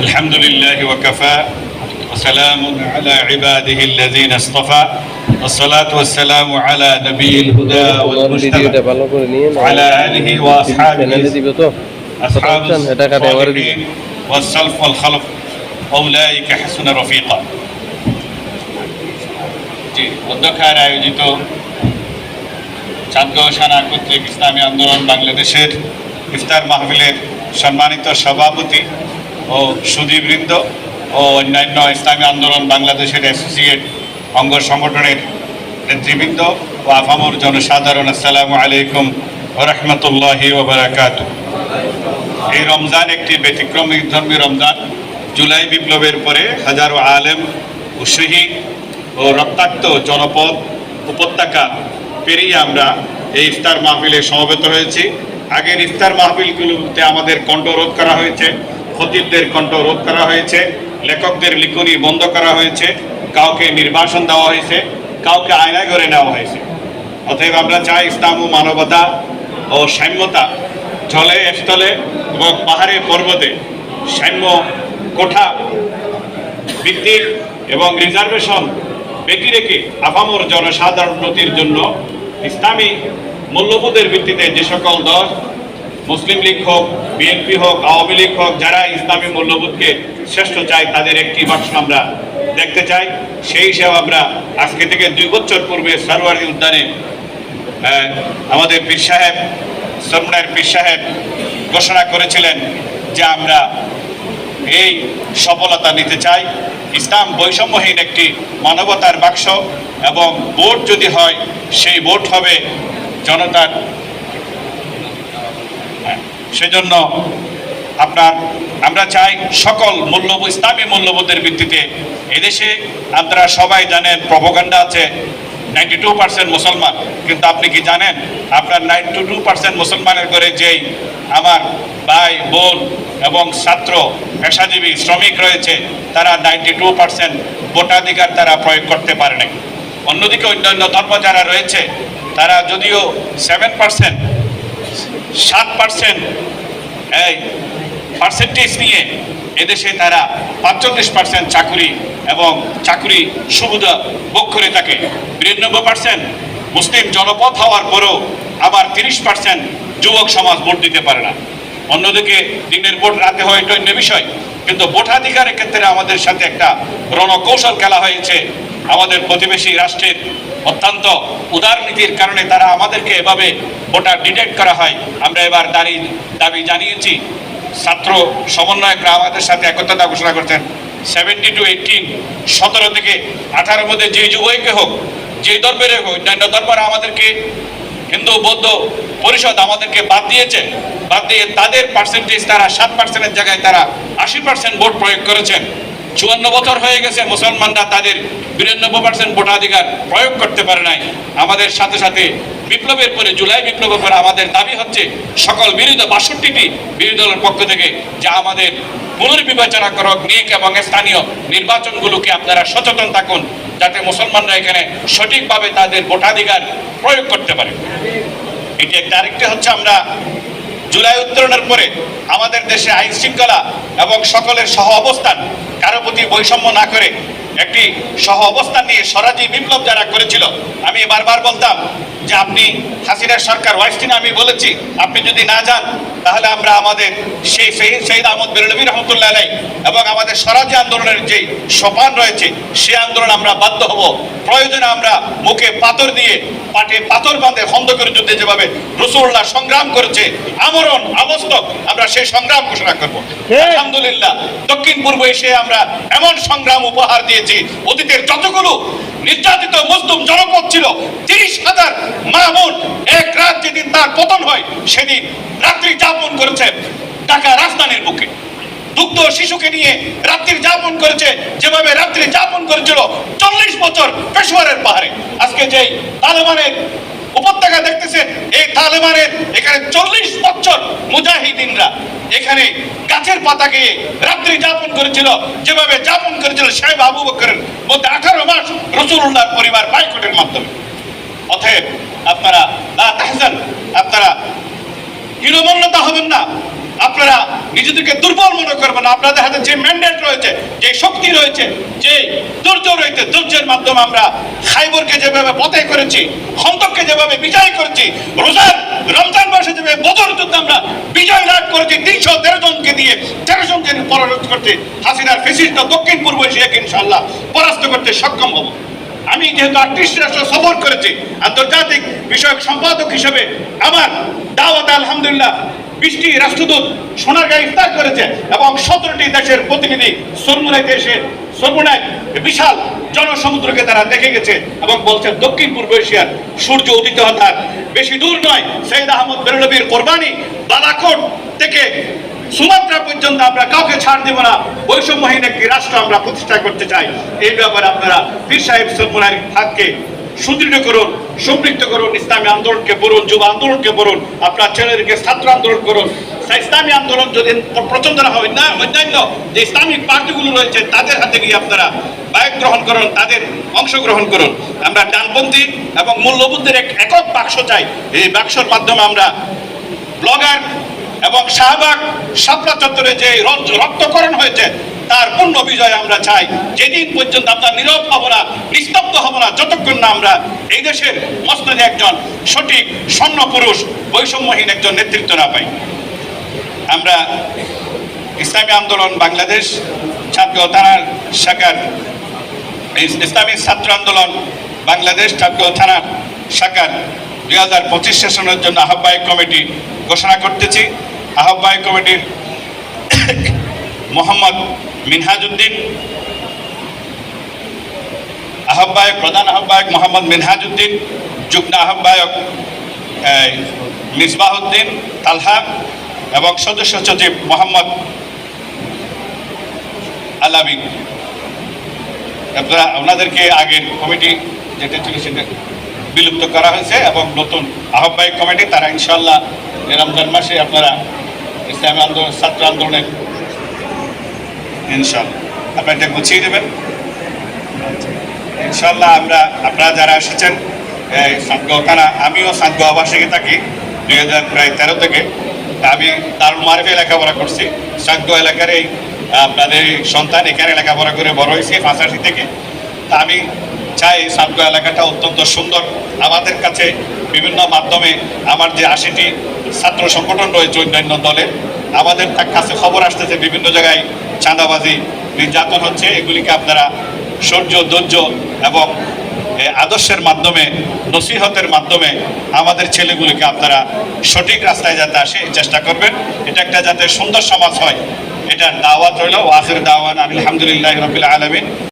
الحمد لله وكفى وسلام على عباده الذين اصطفى والصلاة والسلام على نبي الهدى والمجتبى ভালো করে নিয়ে وعلى آله وأصحابه দিবে তো أصحاب বুঝছেন? এটা কাটে আমার الصالحين والسلف والخلف أولئك حسن رفيقا জি অধ্যক্ষার আয়োজিত চাঁদগাঁও সানা কর্তৃক ইসলামী আন্দোলন বাংলাদেশের ইফতার মাহফিলের সম্মানিত সভাপতি ও সুদীবৃন্দ ও অন্যান্য ইসলামী আন্দোলন বাংলাদেশের অ্যাসোসিয়েট অঙ্গ সংগঠনের নেতৃবৃন্দ ও আফামর জনসাধারণ, আসসালামু আলাইকুম রহমতুল্লাহি ওবরাকাত এই রমজান একটি ব্যতিক্রমী ধর্মী রমজান। জুলাই বিপ্লবের পরে হাজারো আলেম ও শহীদ ও রক্তাক্ত জনপদ উপত্যকা পেরিয়ে আমরা এই ইফতার মাহফিলে সমবেত হয়েছি। আগের ইফতার মাহফিলগুলোতে আমাদের কণ্ঠ রোধ করা হয়েছে। খতিবদের কণ্ঠ রোধ করা হয়েছে, লেখকদের লিখনি বন্ধ করা হয়েছে, কাউকে নির্বাসন দেওয়া হয়েছে, কাউকে আয়না করে নেওয়া হয়েছে। অতএব আমরা চাই ইসলাম ও মানবতা ও সাম্যতা জলে স্থলে এবং পাহাড়ে পর্বতে সাম্য, কোঠা ভিত্তিক এবং রিজার্ভেশন ব্যক্তি রেখে আপামর জনসাধারণ উন্নতির জন্য ইসলামী মূল্যবোধের ভিত্তিতে যে সকল দল মুসলিম লীগ হোক বিএনপি হোক, আওয়ামী লীগ হোক, যারা ইসলামী মূল্যবোধকে শ্রেষ্ঠ চায়, তাদের একটি বাক্স আমরা দেখতে চাই। সেই হিসাবে আমরা আজকে থেকে দুই বছর পূর্বে সারোয়ারি উদ্যানে আমাদের পীর সাহেব সরমুনার পীর সাহেব ঘোষণা করেছিলেন যে আমরা এই সফলতা নিতে চাই। ইসলাম বৈষম্যহীন একটি মানবতার বাক্স এবং ভোট যদি হয়, সেই ভোট হবে জনতার সেজন্য আপনার, আমরা চাই সকল মূল্যবোধ, ইসলামী মূল্যবোধের ভিত্তিতে এদেশে আপনারা সবাই জানেন প্রপোগান্ডা আছে নাইনটি টু পার্সেন্ট মুসলমান। কিন্তু আপনি কি জানেন, আপনার নাইনটি টু পার্সেন্ট মুসলমানের করে যেই আমার ভাই, বোন এবং ছাত্র, পেশাজীবী, শ্রমিক রয়েছে, তারা নাইনটি টু পার্সেন্ট ভোটাধিকার তারা প্রয়োগ করতে পারে নাই। অন্যদিকে অন্যান্য ধর্ম যারা রয়েছে, তারা যদিও সেভেন পার্সেন্ট সাত পার্সেন্ট এই পার্সেন্টেজ নিয়ে এদেশে তারা পাঁচচল্লিশ পার্সেন্ট চাকুরি এবং চাকুরি সুবিধা ভোগ করে থাকে। বিরানব্বই পার্সেন্ট মুসলিম জনপথ হওয়ার পরেও আবার তিরিশ পার্সেন্ট যুবক সমাজ ভোট দিতে পারে না। অন্যদিকে দিনের ভোট রাতে হয় এটা অন্য বিষয়। কিন্তু ভোটাধিকারের ক্ষেত্রে আমাদের সাথে একটা রণকৌশল খেলা হয়েছে। আমাদের প্রতিবেশী রাষ্ট্রের অত্যন্ত উদার নীতির কারণে তারা আমাদেরকে এভাবে ভোটার ডিটেক্ট করা হয়। আমরা এবার দাঁড়ি দাবি জানিয়েছি, ছাত্র সমন্বয়করা আমাদের সাথে একত্রতা ঘোষণা করছেন। সেভেন্টি টু এইটিন সতেরো থেকে আঠারোর মধ্যে যে যুবককে হোক, যে ধর্মের হোক, অন্যান্য ধর্মরা আমাদেরকে হিন্দু, বৌদ্ধ পরিষদ আমাদেরকে বাদ দিয়েছে। বাদ দিয়ে তাদের পার্সেন্টেজ তারা সাত পার্সেন্টের জায়গায় তারা আশি পার্সেন্ট ভোট প্রয়োগ করেছেন। চুয়ান্ন বছর হয়ে গেছে মুসলমানরা তাদের বিরানব্বই পার্সেন্ট ভোটাধিকার প্রয়োগ করতে পারে নাই। আমাদের সাথে সাথে বিপ্লবের পরে, জুলাই বিপ্লবের পরে আমাদের দাবি হচ্ছে সকল বিরোধী বাষট্টিটি বিরোধী দলের পক্ষ থেকে যা আমাদের পুনর্বিবেচনা করক, নিক এবং স্থানীয় নির্বাচনগুলোকে আপনারা সচেতন থাকুন, যাতে মুসলমানরা এখানে সঠিকভাবে তাদের ভোটাধিকার প্রয়োগ করতে পারে। এটি একটা আরেকটি হচ্ছে আমরা জুলাই উত্তরণের পরে আমাদের দেশে আইন শৃঙ্খলা এবং সকলের সহ অবস্থান কারও প্রতি বৈষম্য না করে একটি সহ অবস্থান নিয়ে স্বরাজী বিপ্লব যারা করেছিল আমি বারবার বলতাম যে আপনি হাসিনার সরকার ওয়াইস্টিন আমি বলেছি আপনি যদি না যান তাহলে আমরা আমাদের সেই শহীদ আহমদ বেরলবী রহমতুল্লাহ আলাই এবং আমাদের স্বরাজ্য আন্দোলনের যে সোপান রয়েছে সেই আন্দোলন আমরা বাধ্য হব। প্রয়োজনে আমরা মুখে পাথর দিয়ে পাটে পাথর বাঁধে খন্দ করে যুদ্ধে যেভাবে রসুল্লাহ সংগ্রাম করেছে আমরণ আমস্তক আমরা সেই সংগ্রাম ঘোষণা করব। আলহামদুলিল্লাহ, দক্ষিণ পূর্ব এসে আমরা এমন সংগ্রাম উপহার দিয়েছি। অতীতের যতগুলো নির্যাতিত মুসলিম জনপদ ছিল, তিরিশ হাজার মা বোন এক রাত যেদিন তার পতন হয়, সেদিন রাত্রি যাপন করেছে ঢাকা রাজধানীর বুকে। দুগ্ধ শিশুকে নিয়ে রাত্রি যাপন করেছে, যেভাবে রাত্রি যাপন করেছিল চল্লিশ বছর পেশোয়ারের পাহাড়ে। আজকে যেই তালেবানের উপত্যকা দেখতেছে এই তালেবানের এখানে চল্লিশ বছর মুজাহিদিনরা এখানে গাছের পাতা গিয়ে রাত্রি যাপন করেছিল, যেভাবে যাপন করেছিল সাহেব আবু বকরের মধ্যে আঠারো মাস রসুল্লাহর পরিবার বাইকটের মাধ্যমে। অতএব আপনারা আপনারা হীনমন্যতা হবেন না। আপনারা নিজেদেরকে দুর্বল মনে করবেন আপনাদের হাতে যে ম্যান্ডেট রয়েছে, যে শক্তি রয়েছে, যে ধৈর্য রয়েছে, ধৈর্যের মাধ্যমে আমরা খাইবরকে যেভাবে পথে করেছি, খন্দককে যেভাবে বিজয় করেছি, রোজার রমজান মাসে যেভাবে বদর যুদ্ধে আমরা বিজয় লাভ করেছি, তিনশো তেরো জনকে দিয়ে তেরো জনকে পরাজিত করতে হাসিনার ফেসিস্ট দক্ষিণ পূর্ব এশিয়াকে ইনশাল্লাহ পরাস্ত করতে সক্ষম হব। আমি যেহেতু আটত্রিশ রাষ্ট্র সফর করেছি, আন্তর্জাতিক বিষয়ক সম্পাদক হিসেবে আমার দাওয়াত আলহামদুলিল্লাহ বিশটি রাষ্ট্রদূত সোনারগাঁ ইফতার করেছে এবং সতেরোটি দেশের প্রতিনিধি সরমুনাইতে এসে সরমুনায় বিশাল জনসমুদ্রকে তারা দেখে গেছে এবং বলছে, দক্ষিণ পূর্ব এশিয়ার সূর্য উদিত হতার বেশি দূর নয়। সৈয়দ আহমদ বেরলবীর কোরবানি বালাকোট থেকে সুমাত্রা পর্যন্ত আমরা কাউকে ছাড় দেব না। বৈষম্যহীন একটি রাষ্ট্র আমরা প্রতিষ্ঠা করতে চাই। এই ব্যাপারে আপনারা পীর সাহেব সরমুনার হাতকে সুদৃঢ় করুন সম্পৃক্ত করুন ইসলামী আন্দোলনকে বলুন যুব আন্দোলনকে বলুন আপনার ছেলেদেরকে ছাত্র আন্দোলন করুন। ইসলামী আন্দোলন যদি প্রচণ্ড না হয়, না, অন্যান্য যে ইসলামিক পার্টিগুলো রয়েছে, তাদের হাতে গিয়ে আপনারা বায়ক গ্রহণ করুন, তাদের অংশগ্রহণ করুন। আমরা ডানপন্থী এবং মূল্যবোধের এক একক বাক্স চাই। এই বাক্সর মাধ্যমে আমরা ব্লগার এবং শাহবাগ শাপলা চত্বরে যে রক্ত- রক্তকরণ হয়েছে তার পূর্ণ বিজয় আমরা চাই। যেদিন পর্যন্ত আমরা নীরব হব না নিস্তব্ধ হব না যতক্ষণ না আমরা এই দেশের মসনদে একজন সঠিক স্বর্ণ পুরুষ, বৈষম্যহীন একজন নেতৃত্ব না পাই। আমরা ইসলামী আন্দোলন বাংলাদেশ, ছাত্র থানার শাখার ইস- ইসলামী ছাত্র আন্দোলন বাংলাদেশ, ছাত্র থানার শাখার দুই হাজার পঁচিশ সেশনের জন্য আহ্বায়ক কমিটি ঘোষণা করতেছি। আহ্বায়ক কমিটির মোহাম্মদ মিনহাজউদ্দিন আহ্বায়ক প্রধান আহ্বায়ক মোহাম্মদ মিনহাজউদ্দিন যুগ্ম আহ্বায়ক এই, মিসবাহউদ্দিন তালহা এবং সদস্য সচিব মোহাম্মদ আলামিন আপনারা ওনাদেরকে আগের কমিটি যেটা ছিল সেটা বিলুপ্ত করা হয়েছে এবং নতুন আহ্বায়ক কমিটি তারা ইনশাল্লাহ রমজান মাসে আপনারা ইসলামী আন্দোলন ছাত্র আন্দোলনের ইনশাল্লাহ আপনারা এটা গুছিয়ে দেবেন ইনশাল্লাহ আমরা, আপনারা যারা এসেছেন সাতগাঁও থানা, আমিও সাতগাঁও আবাসিকে থাকি, দুই হাজার প্রায় তেরো থেকে। আমি দারুল মারফে লেখাপড়া করছি। সাতগাঁও এলাকার এই, আপনাদের সন্তান এখানে লেখাপড়া করে বড় হয়েছে, পাঁচাশি থেকে। তা আমি চাই সাতগাঁও এলাকাটা অত্যন্ত সুন্দর। আমাদের কাছে বিভিন্ন মাধ্যমে আমার যে আশিটি ছাত্র সংগঠন রয়েছে অন্যান্য দলের, আমাদের তার কাছে খবর আসতেছে বিভিন্ন জায়গায় চাঁদাবাজি, নির্যাতন হচ্ছে, এগুলিকে আপনারা সৌর্য ধৈর্য এবং আদর্শের মাধ্যমে, নসিহতের মাধ্যমে আমাদের ছেলেগুলিকে আপনারা সঠিক রাস্তায় যাতে আসে চেষ্টা করবেন। এটা একটা যাতে সুন্দর সমাজ হয় এটা দাওয়াত রইল। ওয়াসের দাওয়ান আলহামদুলিল্লাহ রবিল আলমিন।